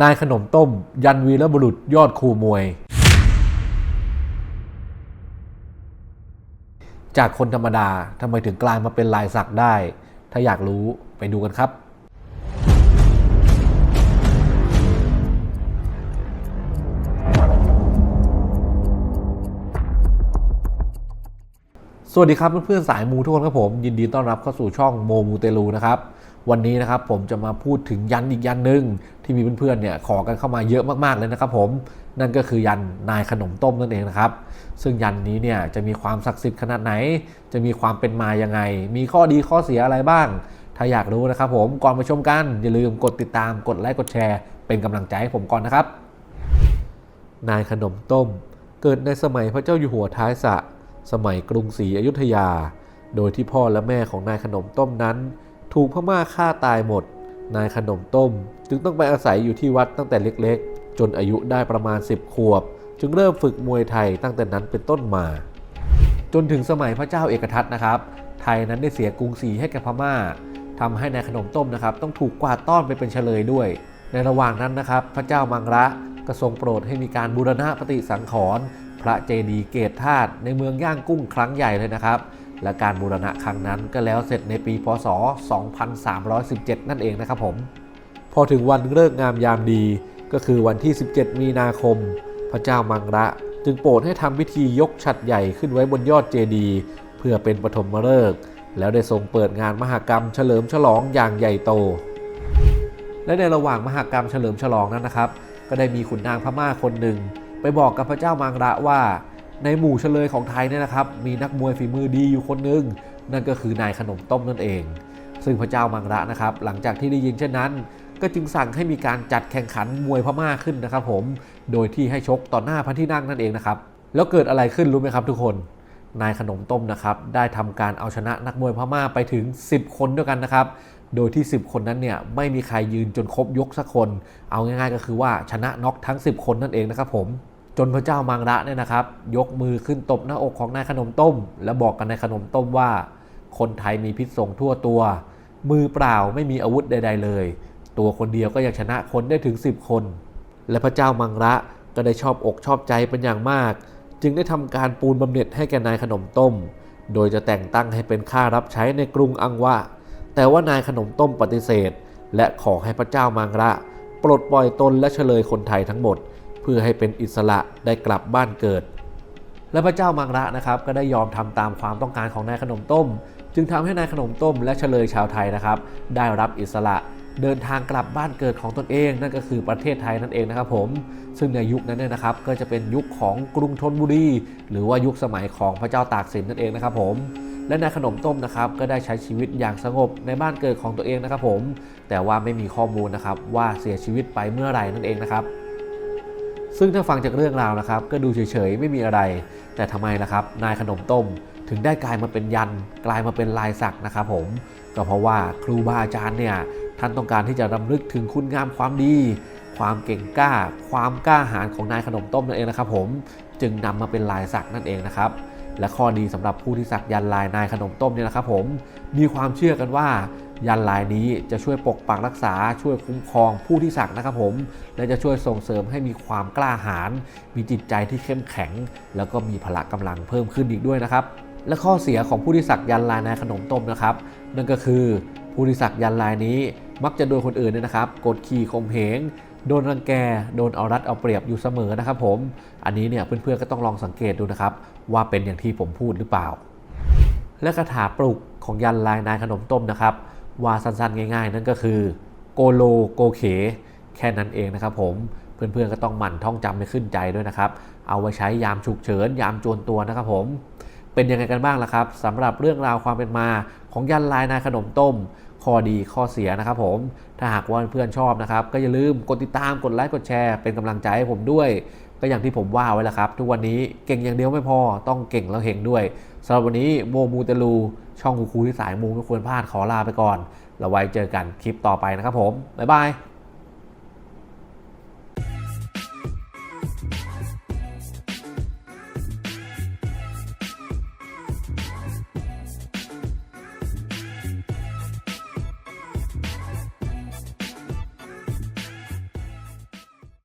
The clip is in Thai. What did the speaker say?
นายขนมต้ม ยันวีรบุรุษยอดครูมวย จากคนธรรมดาทำไมถึงกลายมาเป็นลายสักได้ ถ้าอยากรู้ไปดูกันครับสวัสดีครับเพื่อนๆสายมูทุกคนครับผม ยินดีต้อนรับเข้าสู่ช่องโมมูเตลูนะครับ วันนี้นะครับผมจะมาพูดถึงยันอีกยันหนึ่งที่มีเพื่อนๆเนี่ยขอกันเข้ามาเยอะมากๆเลยนะครับผมนั่นก็คือยันนายขนมต้มนั่นเองนะครับ ซึ่งยันนี้เนี่ยจะมีความศักดิ์สิทธิ์ขนาดไหน จะมีความเป็นมายังไง มีข้อดีข้อเสียอะไรบ้าง ถ้าอยากรู้นะครับผมก่อนไปชมกัน อย่าลืมกดติดตามกดไลค์กดแชร์ เป็นกำลังใจให้ผมก่อนนะครับ นายขนมต้ม เกิดในสมัยพระเจ้าอยู่หัวท้ายสะ สมัยกรุงศรีอยุธยา โดยที่พ่อและแม่ของนายขนมต้มนั้น ถูกพม่าฆ่าตายหมด นายขนมต้ม จึงต้องไปอาศัยอยู่ที่วัดตั้งแต่เล็กๆ จนอายุได้ประมาณ 10 ขวบ จึงเริ่มฝึกมวยไทยตั้งแต่นั้นเป็นต้นมา จนถึงสมัยพระเจ้าเอกทัตนะครับ ไทยนั้นได้เสียกรุงศรีให้แก่พม่าทำให้นายขนมต้มนะครับต้องถูกกวาดต้อนไปเป็นเฉลยด้วย ในระหว่างนั้นนะครับพระเจ้ามังระก็ทรงโปรดให้มีการบูรณะปฏิสังขรณ์พระเจดีย์เกตธาตุในเมืองย่างกุ้งครั้งใหญ่เลยนะครับ และการบูรณะครั้งนั้นก็แล้วเสร็จในปีพศ 2317 นั่นเองนะครับผม พอถึงวันเลิกงามยามดีก็คือวันที่ 17 มีนาคม พระเจ้ามังระ จึงโปรดให้ทำพิธียกฉัดใหญ่ขึ้นไว้บนยอดเจดีย์เพื่อเป็นปฐมฤกษ์แล้วได้ทรงเปิดงานมหกรรมเฉลิมฉลองอย่างใหญ่โต และในระหว่างมหกรรมเฉลิมฉลองนั้นนะครับ ก็ได้มีขุนนางพม่าคนหนึ่ง ไปบอกกับพระเจ้ามังระว่า ในหมู่เฉลยของไทยเนี่ยนะครับ มีนักมวยฝีมือดีอยู่คนหนึ่งนั่นก็คือนายขนมต้มนั่นเอง ซึ่งพระเจ้ามังระนะครับ หลังจากที่ได้ยินเช่นนั้น ก็จึงสั่งให้มีการจัดแข่งขันมวยพม่าขึ้นนะครับผมโดยที่ให้ชกต่อหน้าพระที่นั่งนั่นเองนะครับแล้วเกิดอะไรขึ้นรู้ไหมครับทุกคนนายขนมต้มนะครับได้ทำการเอาชนะนักมวยพม่าไปถึง 10 คนด้วยกันนะครับ โดยที่ 10 คนนั้นเนี่ยไม่มีใครยืนจนครบยกสักคน เอาง่ายๆก็คือว่าชนะน็อกทั้ง 10 คนนั่นเองนะครับผม จนพระเจ้ามังระเนี่ยนะครับ ยกมือขึ้นตบหน้าอกของนายขนมต้ม แล้วบอกกับนายขนมต้มว่า คนไทยมีพิษสงทั่วตัว มือเปล่าไม่มีอาวุธใด ๆ เลย ตัวคนเดียวก็ยังชนะคนได้ถึง 10 คน และพระเจ้ามังระก็ได้ชอบอกชอบใจเป็นอย่างมาก จึงได้ทำการปูนบำเหน็จให้แก่นายขนมต้ม โดยจะแต่งตั้งให้เป็นข้ารับใช้ในกรุงอังวะ แต่ว่านายขนมต้มปฏิเสธ และขอให้พระเจ้ามังระ ปลดปล่อยตนและเฉลยคนไทยทั้งหมด เพื่อให้เป็นอิสระได้กลับบ้านเกิด และพระเจ้ามังระนะครับก็ได้ยอมทำตามความต้องการของนายขนมต้ม จึงทำให้นายขนมต้มและเฉลยชาวไทยนะครับ ได้รับอิสระเดินทางกลับบ้านเกิดของตนเอง นั่นก็คือประเทศไทยนั่นเองนะครับผม ซึ่งในยุคนั้นเนี่ยนะครับก็จะเป็นยุคของกรุงธนบุรี หรือว่ายุคสมัยของพระเจ้าตากสินนั่นเองนะครับผมและนายขนมต้มนะครับก็ได้ใช้ชีวิตอย่างสงบในบ้านเกิดของตัวเองนะครับผม แต่ว่าไม่มีข้อมูลนะครับว่าเสียชีวิตไปเมื่อไหร่นั่นเองนะครับ ซึ่งถ้าฟังจากเรื่องราวนะครับ ก็ดูเฉยๆ ไม่มีอะไร แต่ทำไมล่ะครับ นายขนมต้ม ถึงได้กลายมาเป็นยัน กลายมาเป็นลายสักนะครับผม ก็เพราะว่าครูบาอาจารย์เนี่ยท่านต้องการที่จะรำลึกถึงคุณงามความดี ความเก่งกล้า ความกล้าหาญของนายขนมต้มนั่นเองนะครับ ผมจึงนำมาเป็นลายสักนั่นเองนะครับ และข้อดีสำหรับผู้ที่สักยันลายนายขนมต้มเนี่ยนะครับ ผมมีความเชื่อกันว่า ยันลายนี้จะช่วยปกปักรักษาช่วยคุ้มครองผู้ที่สักนะครับผม และจะช่วยส่งเสริมให้มีความกล้าหาญมีจิตใจที่เข้มแข็ง แล้วก็มีพละกำลังเพิ่มขึ้นอีกด้วยนะครับ และข้อเสียของผู้ที่สักยันลายในขนมต้มนะครับ นั่นก็คือผู้ที่สักยันลายนี้มักจะโดนคนอื่นเนี่ยนะครับกดขี่ข่มเหงโดนรังแก โดนเอารัดเอาเปรียบอยู่เสมอนะครับผม อันนี้เนี่ยเพื่อนๆก็ต้องลองสังเกตดูนะครับ ว่าเป็นอย่างที่ผมพูดหรือเปล่า และคาถาปลุกของยันลายนายขนมต้มนะครับ ว่าสั้นๆ ง่าย ๆ นั่นก็คือโกโลโกเข แค่นั้นเองนะครับผมเพื่อนๆก็ต้องหมั่นท่องจำให้ขึ้นใจด้วยนะครับ เอาไว้ใช้ยามฉุกเฉิน ยามจวนตัวนะครับผมเป็นยังไงกันบ้างล่ะครับสำหรับเรื่องราวความเป็นมาของยันลายนาขนมต้ม ข้อดีข้อเสียนะครับผมถ้าหากว่าเพื่อนชอบนะครับ ก็อย่าลืมกดติดตามกดไลค์กดแชร์เป็นกำลังใจให้ผมด้วย ก็อย่างที่ผมว่าไว้แล้วครับ ทุกวันนี้เก่งอย่างเดียวไม่พอต้องเก่งแล้วเฮงด้วยสำหรับวันนี้โมมูเตลู ช่องคูคูที่สายมูไม่ควรพลาดขอลาไปก่อนแล้วไว้เจอกันคลิปต่อไปนะครับผมบ๊ายบาย